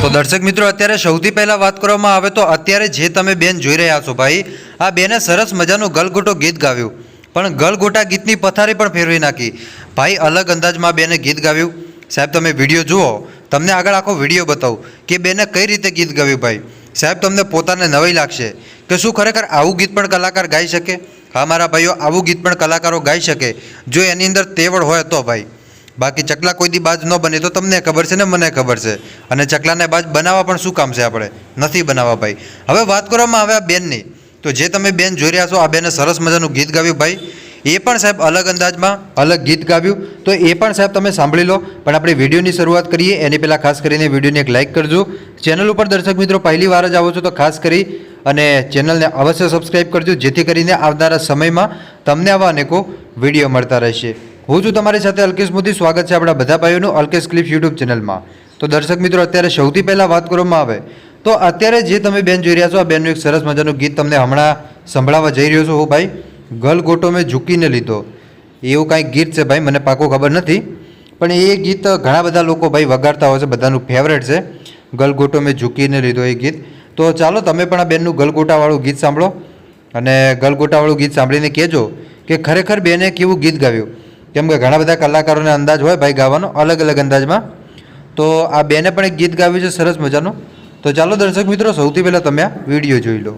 તો દર્શક મિત્રો, અત્યારે સૌથી પહેલા વાત કરવામાં આવે તો અત્યારે જે તમે બેન જોઈ રહ્યા છો ભાઈ, આ બેને સરસ મજાનું ગલગોટો ગીત ગાવ્યું. પણ ગલગોટા ગીતની પથારી પણ ફેરવી નાખી. ભાઈ, અલગ અંદાજમાં બેને ગીત ગાવ્યું. સાહેબ, તમે વીડિયો જુઓ. તમને આગળ આખો વીડિયો બતાવું કે બેને કઈ રીતે ગીત ગાવ્યું ભાઈ. સાહેબ, તમને પોતાને નવાઈ લાગશે કે શું ખરેખર આવું ગીત પણ કલાકાર ગાઈ શકે? હા, મારા ભાઈઓ, આવું ગીત પણ કલાકારો ગાઈ શકે. જો એની અંદર તેવડ હોય તો ભાઈ. બાકી ચકલા કોઈ દી બાજ ન બને તો તમને ખબર છે ને મને ખબર છે. અને ચકલાને બાજ બનાવવા પણ શું કામ છે આપણે? નથી બનાવવા ભાઈ. હવે વાત કરવામાં આવે આ બેનની. તો જે તમે બેન જોઈ રહ્યા છો, આ બેને સરસ મજાનું ગીત ગાવ્યું ભાઈ. એ પણ સાહેબ અલગ અંદાજમાં અલગ ગીત ગાવ્યું. તો એ પણ સાહેબ તમે સાંભળી લો. પણ આપણે વિડીયોની શરૂઆત કરીએ. એની પહેલાં ખાસ કરીને વિડીયોને એક લાઇક કરજો. ચેનલ ઉપર દર્શક મિત્રો પહેલી વાર જ આવો છો તો ખાસ કરી અને ચેનલને અવશ્ય સબસ્ક્રાઇબ કરજો. જેથી કરીને આવનારા સમયમાં તમને આવા અનેકો વીડિયો મળતા રહેશે. હું છું તમારી સાથે અલ્કેશ મોદી. સ્વાગત છે આપણા બધા ભાઈઓનું અલ્કેશ ક્લિપ યુટ્યુબ ચેનલમાં. તો દર્શક મિત્રો, અત્યારે સૌથી પહેલાં વાત કરવામાં આવે, તો અત્યારે જે તમે બેન જોઈ રહ્યા છો, આ બેનનું એક સરસ મજાનું ગીત તમને હમણાં સંભળાવવા જઈ રહ્યો છું. હું ભાઈ, ગલ ગોટો મેં ઝૂકીને લીધો. એવું કાંઈક ગીત છે ભાઈ, મને પાકો ખબર નથી, પણ એ ગીત ઘણા બધા લોકો ભાઈ વગાડતા હોય છે, બધાનું ફેવરેટ છે. ગલગોટો મેં ઝૂકીને લીધો એ ગીત. તો ચાલો, તમે પણ આ બેનનું ગલગોટાવાળું ગીત સાંભળો. અને ગલગોટાવાળું ગીત સાંભળીને કહેજો કે ખરેખર બેને કેવું ગીત ગાવ્યું? કેમ કે ઘણા બધા કલાકારોને અંદાજ હોય ભાઈ ગાવાનો, અલગ અલગ અંદાજમાં. તો આ બેને પણ એક ગીત ગાવ્યું છે, સરસ મજાનું. તો ચાલો દર્શક મિત્રો, સૌથી પહેલાં તમે આ વીડિયો જોઈ લો.